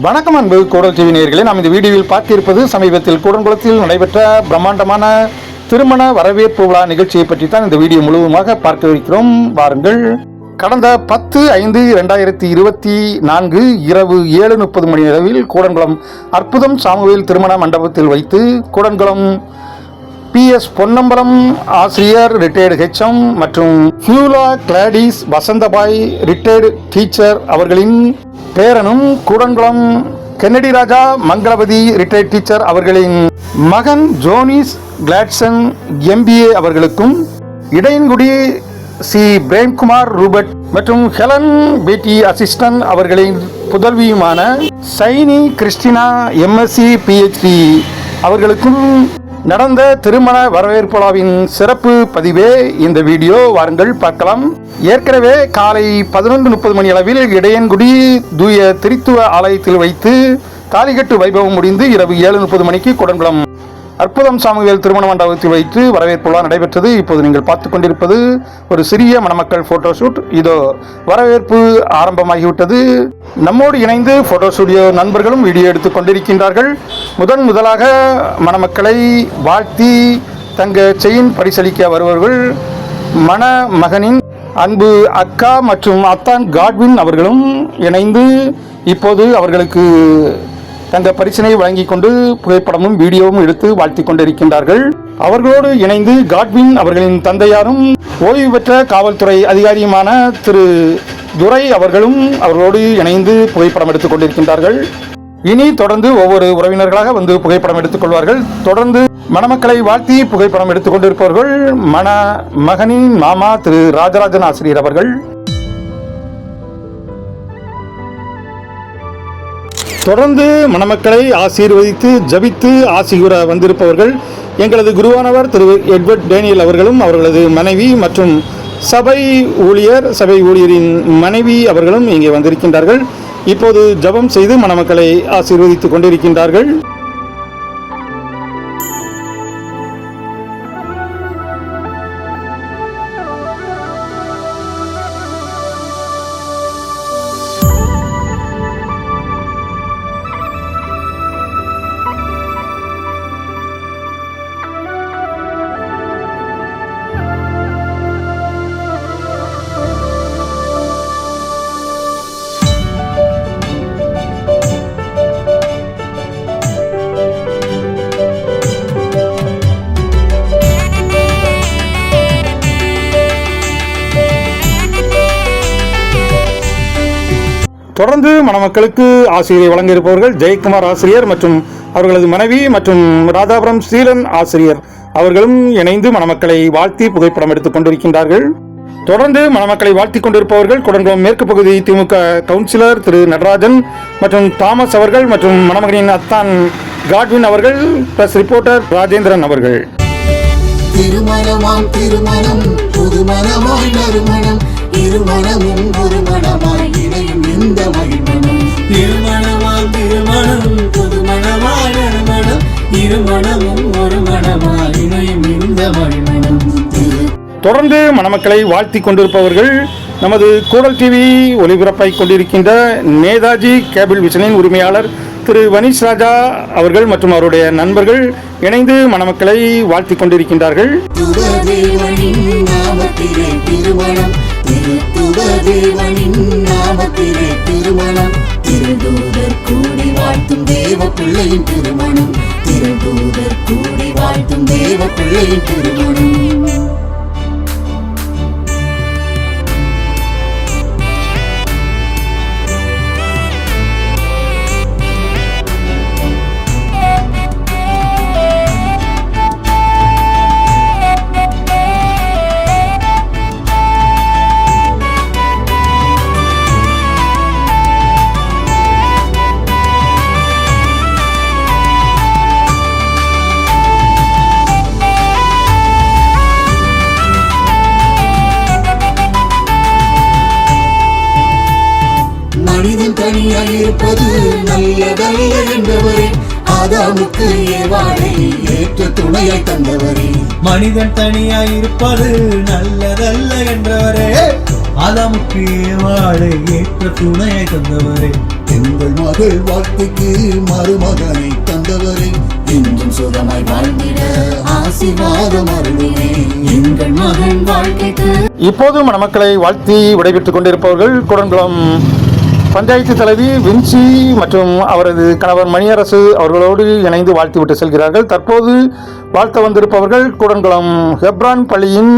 வணக்கம் அன்பு கூடல் டிவி நேர்களை நாம் இந்த வீடியோவில் பார்த்திருப்பது சமீபத்தில் கூடங்குளத்தில் நடைபெற்ற பிரம்மாண்டமான திருமண வரவேற்பு விழா நிகழ்ச்சியை பற்றி தான் இந்த வீடியோ முழுவதுமாக பார்க்க இருக்கிறோம். வாருங்கள். கடந்த பத்து ஐந்து இரண்டாயிரத்தி இருபத்தி நான்கு இரவு ஏழு முப்பது மணி அளவில் கூடங்குளம் அற்புதம் சாமுவேல் திருமண மண்டபத்தில் வைத்து கூடங்குளம் பி எஸ் பொன்னம்பலம் ஆசிரியர் ரிட்டையர்டு ஹெச்எம் மற்றும் Beulah Gladys Vasanthabai retired teacher அவர்களின் பேரனும் Koodankulam Kennedy Raja Mangalapathi retired teacher அவர்களின் மகன் ஜோனிஸ் கிளாட்சன் எம்பிஏ அவர்களுக்கும் இடையன்குடி சி. பிரேம்குமார் ரூபர்ட் மற்றும் ஹெலன் பேட்டி அசிஸ்டன்ட் அவர்களின் புதல்வியுமான சைனி கிறிஸ்டினா எம்எஸ்சி பிஹெச்டி அவர்களுக்கும் நடந்த திருமண வரவேற்புலாவின் சிறப்பு பதிவே இந்த வீடியோ. வாருங்கள் பார்க்கலாம். ஏற்கனவே காலை பதினொன்று முப்பது மணி அளவில் இடையன்குடி தூய திரித்துவ ஆலயத்தில் வைத்து தாலிகட்டு வைபவம் முடிந்து இரவு ஏழு முப்பது மணிக்கு குடங்குளம் அற்புதம் சாமுவேல் திருமண மண்டபத்தில் வைத்து வரவேற்புலாம் நடைபெற்றது. இப்போது நீங்கள் பார்த்து கொண்டிருப்பது ஒரு சிறிய மணமக்கள் போட்டோ ஷூட் இதோ வரவேற்பு ஆரம்பமாகிவிட்டது. நம்மோடு இணைந்து போட்டோ ஸ்டுடியோ நண்பர்களும் வீடியோ எடுத்துக் கொண்டிருக்கின்றார்கள். முதன் முதலாக மணமக்களை வாழ்த்தி தங்க செயின் பரிசளிக்க வருபவர்கள் மணமகனின் அன்பு அக்கா மற்றும் அத்தான் காட்வின் அவர்களும் இணைந்து இப்போது அவர்களுக்கு தங்க பரிசினை வழங்கிக் கொண்டு புகைப்படமும் வீடியோவும் எடுத்து வாழ்த்திக் கொண்டிருக்கின்றார்கள். அவர்களோடு இணைந்து காட்வின் அவர்களின் தந்தையாரும் ஓய்வு பெற்ற காவல்துறை அதிகாரியுமான திரு துரை அவர்களும் அவர்களோடு இணைந்து புகைப்படம் எடுத்துக் கொண்டிருக்கின்றார்கள். இனி தொடர்ந்து ஒவ்வொரு உறவினர்களாக வந்து புகைப்படம் எடுத்துக் கொள்வார்கள். தொடர்ந்து மணமக்களை வாழ்த்தி புகைப்படம் எடுத்துக் கொண்டிருப்பவர்கள் மண மகனின் மாமா திரு ராஜராஜன் ஆசிரியர் அவர்கள். தொடர்ந்து மணமக்களை ஆசீர்வதித்து ஜபித்து ஆசி கூற வந்திருப்பவர்கள் எங்களது குருவானவர் திரு எட்வர்ட் டேனியல் அவர்களும் அவர்களது மனைவி மற்றும் சபை ஊழியர் சபை ஊழியரின் மனைவி அவர்களும் இங்கே வந்திருக்கின்றார்கள். இப்போது ஜெபம் செய்து மணமக்களை ஆசீர்வதித்துக் கொண்டிருக்கின்றார்கள். தொடர்ந்து மணமக்களுக்கு ஆசிரியரை வழங்க இருப்பவர்கள் ஜெயக்குமார் ஆசிரியர் மற்றும் அவர்களது மனைவி மற்றும் ராதாபுரம் சீலன் ஆசிரியர். அவர்களும் இணைந்து மணமக்களை வாழ்த்தி புகைப்படம் எடுத்துக் கொண்டிருக்கின்றார்கள். தொடர்ந்து மணமக்களை வாழ்த்திக் கொண்டிருப்பவர்கள் குடங்குளம் மேற்கு பகுதி திமுக கவுன்சிலர் திரு நடராஜன் மற்றும் தாமஸ் அவர்கள் மற்றும் மணமகனின் அத்தான் காட்வின் அவர்கள் பிளஸ் ரிப்போர்ட்டர் ராஜேந்திரன் அவர்கள். திருமணமாம் திருமணம் புதுமணமாய் நறுமணம் இருமணமும் ஒரு மணமாய் இணையும் இந்த மகிழ்மணம் திருமணமாம் திருமணம் புதுமணமாய் நறுமணம் இருமணமும் ஒரு மணமாய் இணையும் இந்த மகிழ்மணம் தொடர்ந்து மணமக்களை வாழ்த்தி கொண்டிருப்பவர்கள் நமது கூடல் டிவி ஒளிபரப்பை கொண்டிருக்கின்ற நேதாஜி கேபிள் விஷனின் உரிமையாளர் திரு வனிஷ் ராஜா அவர்கள் மற்றும் அவருடைய நண்பர்கள் இணைந்து மணமக்களை வாழ்த்தி கொண்டிருக்கின்றார்கள். துவதேவனின் நாமத்திலே நாமத்திலே திருமணம். திருதூதர் கூடி வாழ்த்தும் தேவ பிள்ளையின் திருமணம். திருதூதர் கூடி வாழ்த்தும் தேவ பிள்ளையின் திருமணம். ஆதாமுக்கு ஏவாளை ஏற்ற துணையாய் தந்தவரே. மனிதன் தனியாய் இருப்பது நல்லதல்ல என்றவரே. ஆதாமுக்கு ஏவாளை ஏற்ற துணையை தந்தவரே. எங்கள் மகள் வாழ்க்கைக்கு மருமகனை தந்தவரே. இன்றும் சுகமாய் வாழ்ந்திட ஆசீர்வாதம் அருளுவே எங்கள் மகன் வாழ்க்கைக்கு இப்போது மணமக்களை வாழ்த்தி விடைபெற்றுக் கொண்டிருப்பவர்கள் குடங்குளம் பஞ்சாயத்து தலைவி வின்சி மற்றும் அவரது கணவர் மணியரசு அவர்களோடு இணைந்து வாழ்த்திவிட்டு செல்கிறார்கள். தற்போது வாழ்த்த வந்திருப்பவர்கள் கூடன்குளம் ஹெப்ரான் பள்ளியின்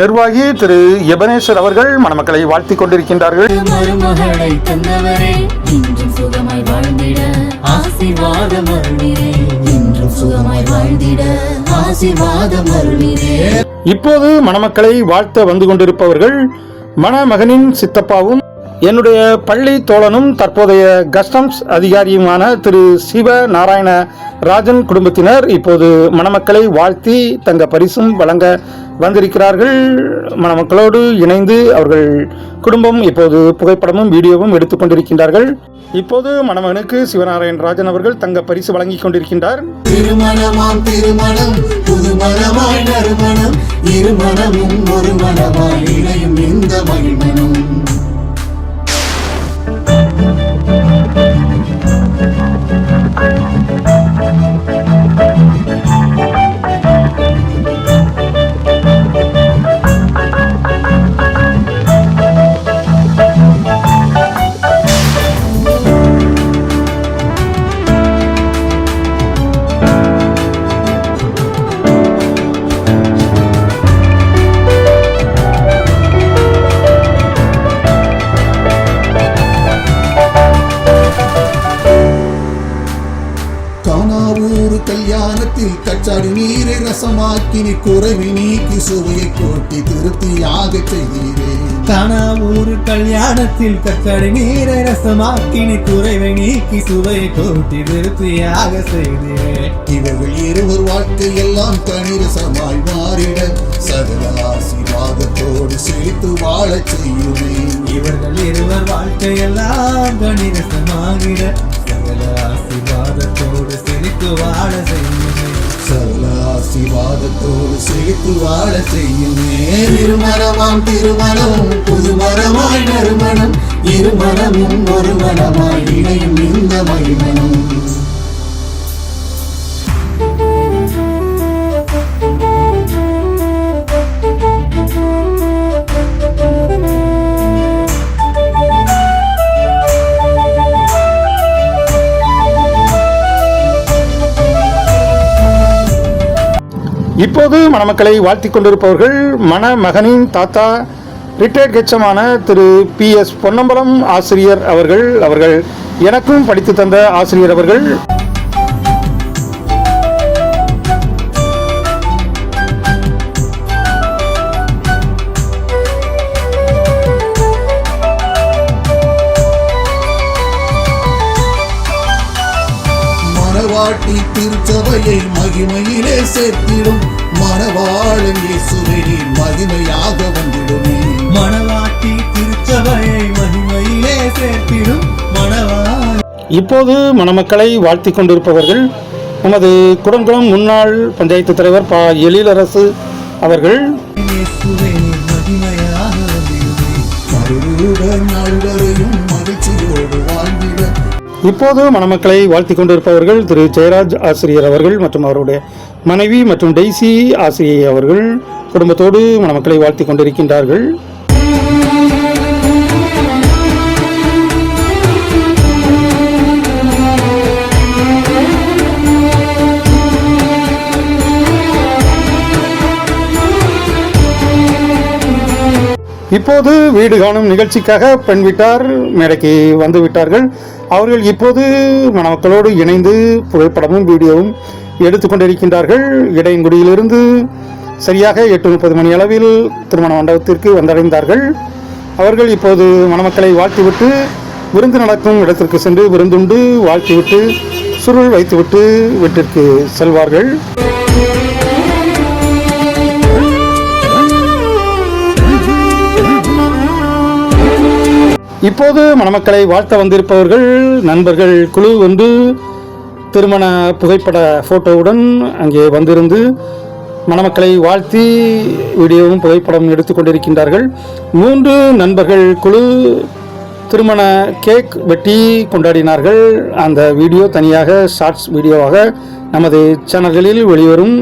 நிர்வாகி திரு எபனேஸ்வர் அவர்கள் மணமக்களை வாழ்த்தி கொண்டிருக்கின்றார்கள். இப்போது மணமக்களை வாழ்த்த வந்து கொண்டிருப்பவர்கள் மணமகனின் சித்தப்பாவும் என்னுடைய பள்ளி தோழனும் தற்போதைய கஸ்டம்ஸ் அதிகாரியுமான திரு சிவ நாராயண ராஜன் குடும்பத்தினர் இப்போது மணமக்களை வாழ்த்தி தங்க பரிசும் வழங்க வந்திருக்கிறார்கள். மணமக்களோடு இணைந்து அவர்கள் குடும்பம் இப்போது புகைப்படமும் வீடியோவும் எடுத்துக் கொண்டிருக்கின்றார்கள். இப்போது மணமகனுக்கு சிவநாராயண் ராஜன் அவர்கள் தங்க பரிசு வழங்கிக் கொண்டிருக்கின்றார். திருமணமாம் திருமணம் புதுமணமாய் நறுமணம் இருமணமும் ஒரு மணமாய் இணையும் இந்த மகிழ்மணம் கானாவூர் கல்யாணத்தில் கச்சாடி நீரை ரசமாக்கினி குறைவி நீக்கி சுவையை கூட்டி திருப்தியாக செய்தீரே ஊரு கல்யாணத்தில் கச்சடி நீரை ரசமாக்கினி குறைவை நீக்கி சுவையை கூட்டி திருப்தியாக செய்தே இவர்கள் இருவர் வாழ்க்கை எல்லாம் கணிரசமாய் மாறிட சகல ஆசீர்வாதத்தோடு செழித்து வாழச் செய்யுமே இவர்கள் இருவர் வாழ்க்கையெல்லாம் கணிரசமாகிட சகல ஆசீர்வாதத்தோடு சிரித்து வாழ செய்யுமே. சகல ஆசீர்வாதத்தோடு செழித்து வாழ செய்யுமே. திருமணமாம் திருமணம் புது மரமாய் நறுமணம் இருமணமும் ஒரு மனமாய் இணையும் இந்த மகிமணம் இப்போது மணமக்களை வாழ்த்திக் கொண்டிருப்பவர்கள் மணமகனின் தாத்தா ரிட்டையர்ட் கெச்சமான திரு பி எஸ் பொன்னம்பலம் ஆசிரியர் அவர்கள் அவர்கள் எனக்கும் படித்து தந்த ஆசிரியர் அவர்கள் மணவாட்டி திருச்சபையை மகிமையிலே சேர்த்திடும். மணவாளன் இயேசுவை மகிமையாக வந்திடுமே. மணவாட்டி திருச்சபையை மகிமையிலே சேர்த்திடும் மணவாள இப்போது மணமக்களை வாழ்த்திக் கொண்டிருப்பவர்கள் நமது குடங்குளம் முன்னாள் பஞ்சாயத்து தலைவர் பா. எழிலரசு அவர்கள். மகிமையாக வந்திடுமே. மகிழ்ச்சியோடு இப்போது மணமக்களை வாழ்த்திக் கொண்டிருப்பவர்கள் திரு ஜெயராஜ் ஆசிரியர் அவர்கள் மற்றும் அவருடைய மனைவி மற்றும் டெய்சி ஆசிரியர் அவர்கள் குடும்பத்தோடு மணமக்களை வாழ்த்திக் கொண்டிருக்கின்றார்கள். இப்போது வீடு காணும் நிகழ்ச்சிக்காக பெண் வீட்டார் மேடைக்கு வந்து விட்டார்கள் அவர்கள் இப்போது மணமக்களோடு இணைந்து புகைப்படமும் வீடியோவும் எடுத்துக்கொண்டிருக்கின்றார்கள் இடையங்குடியிலிருந்து சரியாக எட்டு முப்பது மணி அளவில் திருமண மண்டபத்திற்கு வந்தடைந்தார்கள். அவர்கள் இப்போது மணமக்களை வாழ்த்திவிட்டு விருந்து நடக்கும் இடத்திற்கு சென்று விருந்துண்டு வாழ்த்திவிட்டு சுருள் வைத்துவிட்டு வீட்டிற்கு செல்வார்கள். இப்போது மணமக்களை வாழ்த்த வந்திருப்பவர்கள் நண்பர்கள் குழு ஒன்று திருமண புகைப்பட போட்டோவுடன் அங்கே வந்திருந்து மணமக்களை வாழ்த்தி வீடியோவும் புகைப்படம் எடுத்துக்கொண்டிருக்கின்றார்கள் மூன்று நண்பர்கள் குழு திருமண கேக் வெட்டி கொண்டாடினார்கள். அந்த வீடியோ தனியாக ஷார்ட்ஸ் வீடியோவாக நமது சேனல்களில் வெளிவரும்.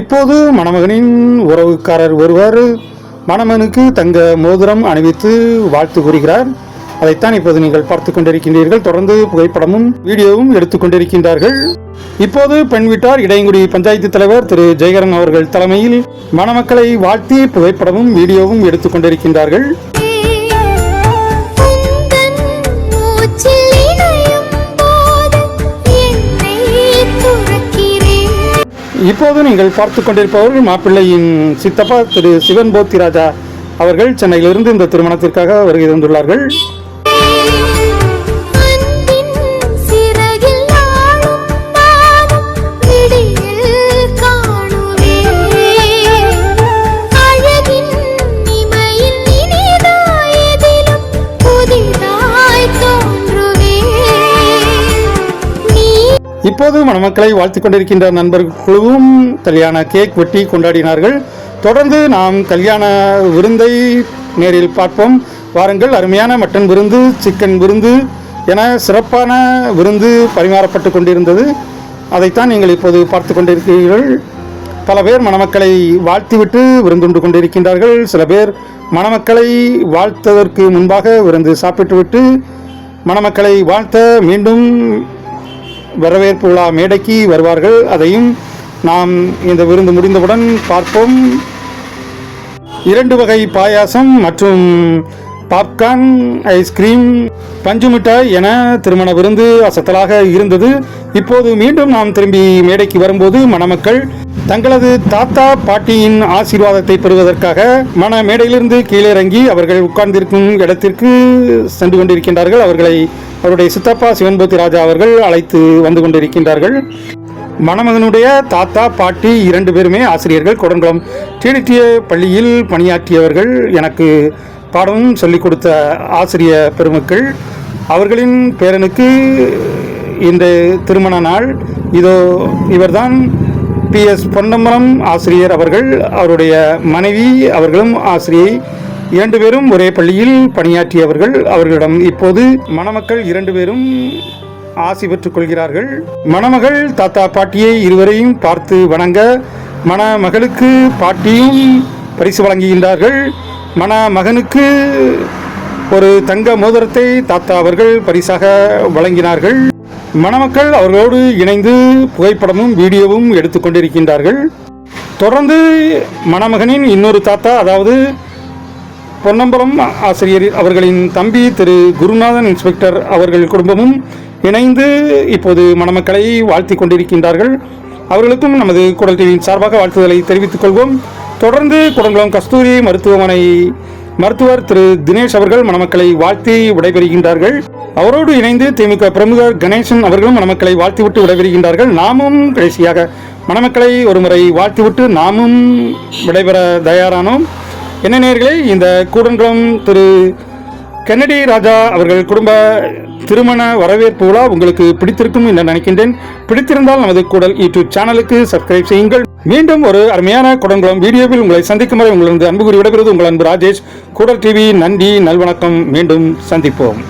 இப்போது மணமகனின் உறவுக்காரர் ஒருவர் மணமகனுக்கு தங்க மோதிரம் அணிவித்து வாழ்த்து கூறுகிறார். அதைத்தான் இப்போது நீங்கள் பார்த்து கொண்டிருக்கின்றீர்கள். தொடர்ந்து புகைப்படமும் வீடியோவும் எடுத்துக்கொண்டிருக்கின்றார்கள் இப்போது பெண் வீட்டார் இடையங்குடி பஞ்சாயத்து தலைவர் திரு ஜெயகரன் அவர்கள் தலைமையில் மணமக்களை வாழ்த்தி புகைப்படமும் வீடியோவும் எடுத்துக்கொண்டிருக்கின்றார்கள் இப்போது நீங்கள் பார்த்து கொண்டிருப்பவர்கள் மாப்பிள்ளையின் சித்தப்பா திரு சிவன் போத்தி ராஜா அவர்கள் சென்னையிலிருந்து இந்த திருமணத்திற்காக வருகை தந்துள்ளார்கள். இப்போது மணமக்களை வாழ்த்திக் கொண்டிருக்கின்ற நண்பர்கள் குழுவும் கல்யாண கேக் வெட்டி கொண்டாடினார்கள். தொடர்ந்து நாம் கல்யாண விருந்தை நேரில் பார்ப்போம். வாருங்கள் அருமையான மட்டன் விருந்து சிக்கன் விருந்து என சிறப்பான விருந்து பரிமாறப்பட்டு கொண்டிருந்தது. அதைத்தான் நீங்கள் இப்போது பார்த்து கொண்டிருக்கிறீர்கள். பல பேர் மணமக்களை வாழ்த்திவிட்டு விருந்துண்டு கொண்டிருக்கின்றார்கள். சில பேர் மணமக்களை வாழ்த்ததற்கு முன்பாக விருந்து சாப்பிட்டுவிட்டு மணமக்களை வாழ்த்த மீண்டும் வரவேற்பு விழா மேடைக்கு வருவார்கள். அதையும் நாம் இந்த விருந்து முடிந்தவுடன் பார்ப்போம். இரண்டு வகை பாயாசம் மற்றும் பாப்கார்ன் ஐஸ்கிரீம். பஞ்சு மிட்டாய் என திருமண விருந்து அசத்தலாக இருந்தது. இப்போது மீண்டும் நாம் திரும்பி மேடைக்கு வரும்போது மணமக்கள் தங்களது தாத்தா பாட்டியின் ஆசீர்வாதத்தை பெறுவதற்காக மன மேடையிலிருந்து கீழே இறங்கி அவர்கள் உட்கார்ந்திருக்கும் இடத்திற்கு சென்று கொண்டிருக்கின்றார்கள். அவர்களை அவருடைய சித்தப்பா சிவன்பூத்தி ராஜா அவர்கள் அழைத்து வந்து கொண்டிருக்கின்றார்கள். மணமகனுடைய தாத்தா பாட்டி இரண்டு பேருமே ஆசிரியர்கள் கொடங்குளம் டிடிடிஏ பள்ளியில் பணியாற்றியவர்கள். எனக்கு பாடமும் சொல்லிக் கொடுத்த ஆசிரிய பெருமக்கள். அவர்களின் பேரனுக்கு இந்த திருமண நாள். இதோ இவர்தான் பி எஸ் பொன்னம்பலம் ஆசிரியர் அவர்கள். அவருடைய மனைவி அவர்களும் ஆசிரியை இரண்டு பேரும் ஒரே பள்ளியில் பணியாற்றியவர்கள். அவர்களிடம் இப்போது மணமக்கள் இரண்டு பேரும் ஆசி பெற்றுக் கொள்கிறார்கள். மணமகள் தாத்தா பாட்டியை இருவரையும் பார்த்து வணங்க மணமகளுக்கு பாட்டியும் பரிசு வழங்குகின்றார்கள். மணமகனுக்கு ஒரு தங்க மோதிரத்தை தாத்தா அவர்கள் பரிசாக வழங்கினார்கள். மணமக்கள் அவர்களோடு இணைந்து புகைப்படமும் வீடியோவும் எடுத்துக்கொண்டிருக்கின்றார்கள் தொடர்ந்து மணமகனின் இன்னொரு தாத்தா அதாவது பொன்னம்பலம் ஆசிரியர் அவர்களின் தம்பி திரு குருநாதன் இன்ஸ்பெக்டர் அவர்கள் குடும்பமும் இணைந்து இப்போது மணமக்களை வாழ்த்தி கொண்டிருக்கின்றார்கள். அவர்களுக்கும் நமது குடல் டிவியின் சார்பாக வாழ்த்துதலை தெரிவித்துக் கொள்வோம். தொடர்ந்து குடங்குளம் கஸ்தூரி மருத்துவமனை மருத்துவர் திரு தினேஷ் அவர்கள் மணமக்களை வாழ்த்தி விடைபெறுகின்றார்கள். அவரோடு இணைந்து திமுக பிரமுகர் கணேசன் அவர்களும் மணமக்களை வாழ்த்திவிட்டு விடைபெறுகின்றார்கள். நாமும் கடைசியாக மணமக்களை ஒருமுறை வாழ்த்திவிட்டு நாமும் விடைபெற தயாரானோம். என்ன நேர்களே இந்த கூடங்குளம் திரு கென்னடி ராஜா அவர்கள் குடும்ப திருமண வரவேற்பு விழா உங்களுக்கு பிடித்திருக்கும் என்று நினைக்கின்றேன். பிடித்திருந்தால் நமது கூடல் யூடியூப் சேனலுக்கு சப்ஸ்கிரைப் செய்யுங்கள். மீண்டும் ஒரு அருமையான குடங்குளம் வீடியோவில் உங்களை சந்திக்கும் வரை உங்களது அன்பு கூறி விடைபெறுவது உங்கள் அன்பு ராஜேஷ். கூடல் டிவி நன்றி நல்வணக்கம். மீண்டும் சந்திப்போம்.